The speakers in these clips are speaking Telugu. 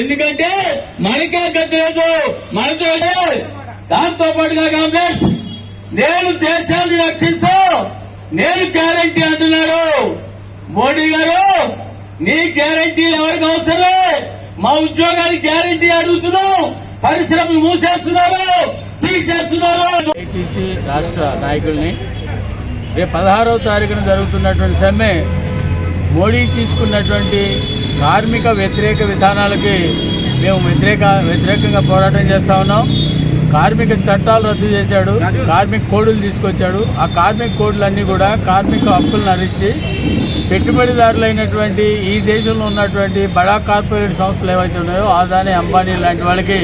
ఎందుకంటే మనకే గతి లేదు. మనతో దాంతో పాటుగా కాంగ్రెస్. నేను దేశాన్ని రక్షిస్తూ నేను గ్యారంటీ అంటున్నాడు మోడీ గారు నీ గ్యారంటీలు ఎవరికి అవసరం మా ఉద్యోగాలు గ్యారంటీ అడుగుతున్నాం. పరిశ్రమలు మూసేస్తున్నారు. తీసేస్తున్నారు. ఐటీసీ రాష్ట్ర నాయకుల్ని రేపు పదహారవ తారీఖున జరుగుతున్నటువంటి సమ్మె మోడీ తీసుకున్నటువంటి కార్మిక వ్యతిరేక విధానాలకి మేము వ్యతిరేక వ్యతిరేకంగా పోరాటం చేస్తా ఉన్నాం. కార్మిక చట్టాలు రద్దు చేశాడు. కార్మిక కోడ్లు తీసుకొచ్చాడు. ఆ కార్మిక కోడ్లన్నీ కూడా కార్మిక హక్కులను అరిచి పెట్టుబడిదారులైనటువంటి ఈ దేశంలో ఉన్నటువంటి బడా కార్పొరేట్ సంస్థలు ఏవైతే ఉన్నాయో ఆదాని అంబానీ లాంటి వాళ్ళకి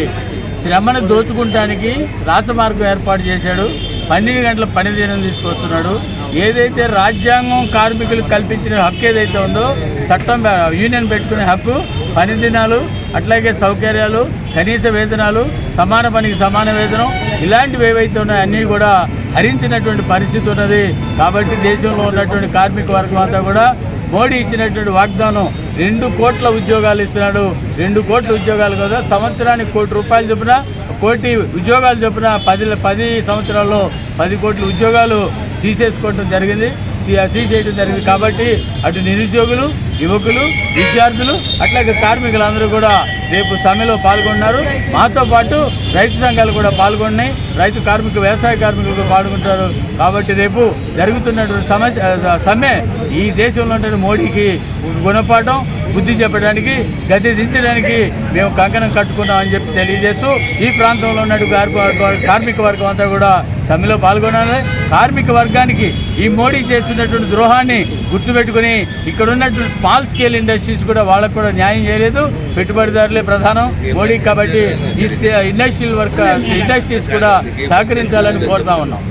శ్రమను దోచుకుంటానికి రాచమార్గం ఏర్పాటు చేశాడు. పన్నెండు గంటల పని దినం తీసుకొస్తున్నాడు. ఏదైతే రాజ్యాంగం కార్మికులకు కల్పించిన హక్కు ఏదైతే ఉందో చట్టం యూనియన్ పెట్టుకునే హక్కు పని దినాలు అట్లాగే సౌకర్యాలు కనీస వేతనాలు సమాన పనికి సమాన వేతనం ఇలాంటివి ఏవైతే ఉన్నాయో అన్నీ కూడా హరించినటువంటి పరిస్థితి ఉన్నది. కాబట్టి దేశంలో ఉన్నటువంటి కార్మిక వర్గం అంతా కూడా మోడీ ఇచ్చినటువంటి వాగ్దానం రెండు కోట్ల ఉద్యోగాలు ఇస్తున్నాడు. రెండు కోట్ల ఉద్యోగాలు కదా సంవత్సరానికి కోటి రూపాయలు చొప్పున కోటి ఉద్యోగాలు చొప్పున పది పది సంవత్సరాల్లో పది కోట్ల ఉద్యోగాలు తీసేసుకోవడం జరిగింది. తీసేయడం జరిగింది. కాబట్టి అటు నిరుద్యోగులు యువకులు విద్యార్థులు అట్లాగే కార్మికులందరూ కూడా రేపు సమ్మెలో పాల్గొన్నారు. మాతో పాటు రైతు సంఘాలు కూడా పాల్గొన్నాయి. రైతు కార్మిక వ్యవసాయ కార్మికులు పాల్గొంటారు. కాబట్టి రేపు జరుగుతున్నటువంటి సమస్య సమ్మె ఈ దేశంలో ఉన్నటువంటి మోడీకి గుణపాఠం బుద్ధి చెప్పడానికి గది దించడానికి మేము కంకణం కట్టుకున్నామని చెప్పి తెలియజేస్తూ ఈ ప్రాంతంలో ఉన్నటువంటి కార్మిక వర్గం అంతా కూడా సమ్మెలో పాల్గొనాలి కార్మిక వర్గానికి ఈ మోడీ చేస్తున్నటువంటి ద్రోహాన్ని గుర్తుపెట్టుకుని ఇక్కడ ఉన్నటువంటి స్మాల్ స్కేల్ ఇండస్ట్రీస్ కూడా వాళ్ళకు కూడా న్యాయం చేయలేదు. పెట్టుబడిదారులే ప్రధానం. మోడీ కాబట్టి ఈ స్టే ఇండస్ట్రియల్ వర్క్ ఇండస్ట్రీస్ కూడా సహకరించాలని కోరుతా ఉన్నాం.